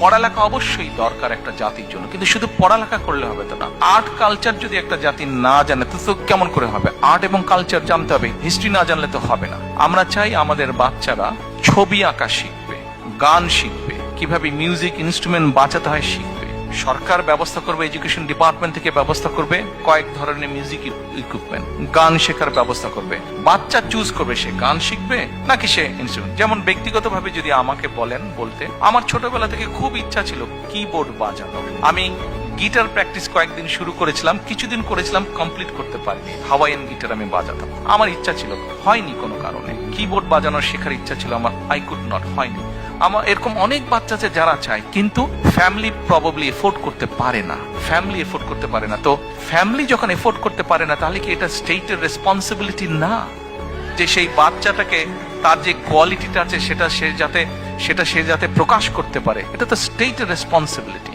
পড়ালেখা অবশ্যই দরকার একটা জাতির জন্য, কিন্তু শুধু পড়ালেখা করলে হবে তো না। আর্ট কালচার যদি একটা জাতি না জানে, তো কেমন করে হবে? আর্ট এবং কালচার জানতে হবে হিস্ট্রি না জানলে তো হবে না। আমরা চাই আমাদের বাচ্চারা ছবি আঁকা শিখবে, গান শিখবে, কীভাবে মিউজিক ইনস্ট্রুমেন্ট বাঁচাতে হয় শিখবে। সরকার ব্যবস্থা করবে এডুকেশন ডিপার্টমেন্ট থেকে ব্যবস্থা করবে, কয়েক ধরনের মিউজিক ইকুইপমেন্ট গান শেখার ব্যবস্থা করবে। বাচ্চা চুজ করবে, সে গান শিখবে নাকি সে ইনস্ট্রুমেন্ট যেমন ব্যক্তিগতভাবে যদি আমাকে বলেন, বলতে, আমার ছোটবেলা থেকে খুব ইচ্ছা ছিল কিবোর্ড বাজানো। আমি গিটার প্র্যাকটিস কয়েকদিন শুরু করেছিলাম, কিছুদিন করেছিলাম কমপ্লিট করতে পারিনি। হাওয়াইয়ান গিটার আমি বাজাতাম। আমার ইচ্ছা ছিল, হয়নি কোনো কারণে। কিবোর্ড বাজানোর শেখার ইচ্ছা ছিল আমার আই কুড নট হয়নি। আমার এরকম অনেক বাচ্চা আছে যারা চায়, কিন্তু ফ্যামিলি প্রবাবলি এফোর্ড করতে পারে না। ফ্যামিলি এফোর্ড করতে পারে না। তো ফ্যামিলি যখন এফোর্ড করতে পারে না, তাহলে কি এটা স্টেটের রেসপন্সিবিলিটি না? যে সেই বাচ্চাটাকে তার যে কোয়ালিটিটা আছে, সেটা সে যাতে সেটা সে যাতে প্রকাশ করতে পারে। এটা তো স্টেটের রেসপন্সিবিলিটি